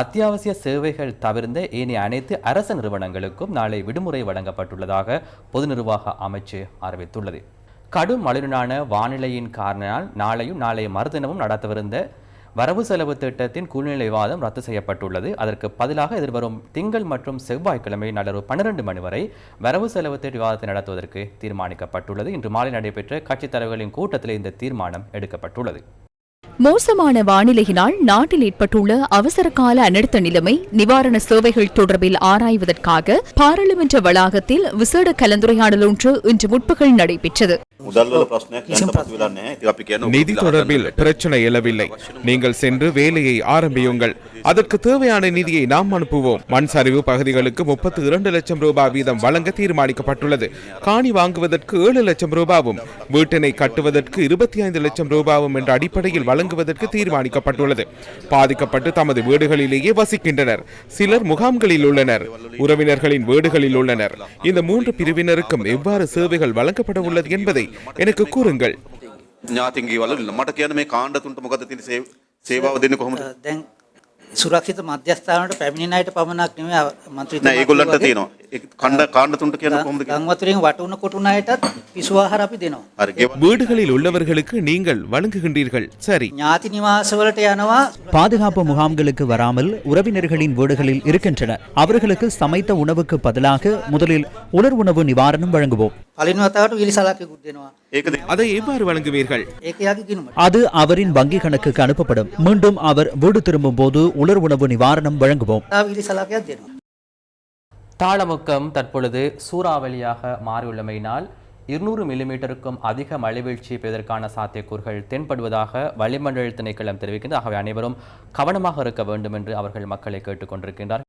அத்தியாவசிய சேவைகள் தவிர்ந்த ஏனைய அனைத்து அரசு நிறுவனங்களுக்கும் நாளை விடுமுறை வழங்கப்பட்டுள்ளதாக பொது நிர்வாக அமைச்சு அறிவித்துள்ளது. கடும் மழையுடனான வானிலையின் காரணனால் நாளையும் நாளை மறுதினமும் நடத்தவிருந்த வரவு செலவு திட்டத்தின் கூழ்நிலை வாதம் ரத்து செய்யப்பட்டுள்ளது. அதற்கு பதிலாக எதிர்வரும் திங்கள் மற்றும் செவ்வாய்க்கிழமை நள்ளிரவு பன்னிரண்டு மணி வரை வரவு செலவு திட்ட விவாதத்தை நடத்துவதற்கு தீர்மானிக்கப்பட்டுள்ளது. இன்று மாலை நடைபெற்ற கட்சித் தலைவர்களின் கூட்டத்தில் இந்த தீர்மானம் எடுக்கப்பட்டுள்ளது. மோசமான வானிலையினால் நாட்டில் ஏற்பட்டுள்ள அவசர கால அனர்த்த நிலைமை நிவாரண சேவைகள் தொடர்பில் ஆராய்வதற்காக பாராளுமன்ற வளாகத்தில் விசேட கலந்துரையாடல் ஒன்று இன்று முற்பகல் நடைபெற்றது. நிதி தொடர்பில் பிரச்சனை எழவில்லை. நீங்கள் சென்று வேலையை ஆரம்பியுங்கள். அதற்கு தேவையான நிதியை நாம் அனுப்புவோம். மண் சரிவு பகுதிகளுக்கு முப்பத்தி இரண்டு லட்சம் ரூபாய் வீதம் வழங்க தீர்மானிக்கப்பட்டுள்ளது. காணி வாங்குவதற்கு ஏழு லட்சம் ரூபாவும் வீட்டினை கட்டுவதற்கு இருபத்தி ஐந்து லட்சம் ரூபாவும் என்ற அடிப்படையில் வழங்குவதற்கு தீர்மானிக்கப்பட்டுள்ளது. பாதிக்கப்பட்டு தமது வீடுகளிலேயே வசிக்கின்றனர். சிலர் முகாம்களில் உள்ளனர். உறவினர்களின் வீடுகளில் உள்ளனர். இந்த மூன்று பிரிவினருக்கும் எவ்வாறு சேவைகள் வழங்கப்பட உள்ளது என்பதை எனக்கு கூறுங்கள் ඥාතින්ගේ වල මට කියන මේ කාණ්ඩතුන්ට මොකද තියෙන සේව- සේවාව දෙන්නේ කොහොමද? දැන් සුරක්ෂිත මධ්‍යස්ථානට පැමිණෙන අයට පමණක් නෙමෙයි අව- මන්ත්‍රීතුමා නෑ ඒගොල්ලන්ට කිව්වා වගේ තියෙනවා. ඒක කණ්ඩ කාණ්ඩතුන්ට කියන කොහොමද කියන්නේ? ගං වතුරෙන් වටුන කොටුන අයටත් පිසු ආහාර අපි දෙනවා. හරි ගෙව வீடுகளில் உள்ளவர்களுக்கு நீங்கள் வழங்குகின்றீர்கள் சரி ඥාති නිවාසවලට යනවා பாதுகாப்பு முகாம்களுக்கு வராமல் உறவினர்களின் வீடுகளில் இருக்கின்றனர் அவர்களுக்கு சமைத்த உணவுக்கு பதிலாக முதலில் உலர் உணவு நிவாரணம் வழங்குவோம் පලින් වතාවට විලි සලකකුත් දෙනවා. ඒක දෙන්න. அதை எவ்வாறு வழங்குவீர்கள் ඒක යාගේ ගිනුමට. அது அவரின் வங்கி கணக்குக்கு அனுப்பப்படும் மீண்டும் அவர் வீடு திரும்பும் போது உலர் உணவு நிவாரணம் வழங்குவோம் තා විලි සලකයක් දෙනවා. தாளமுக்கம் தற்பொழுது சூறாவளியாக மாறியுள்ளமையினால் இருநூறு மில்லிமீட்டருக்கும் அதிக மழைவீழ்ச்சி பெய்வதற்கான சாத்தியக்கூறுகள் தென்படுவதாக வளிமண்டல திணைக்களம் தெரிவிக்கின்றது ஆகவே அனைவரும் கவனமாக இருக்க வேண்டும் என்று அவர்கள் மக்களை கேட்டுக்கொண்டிருக்கின்றார்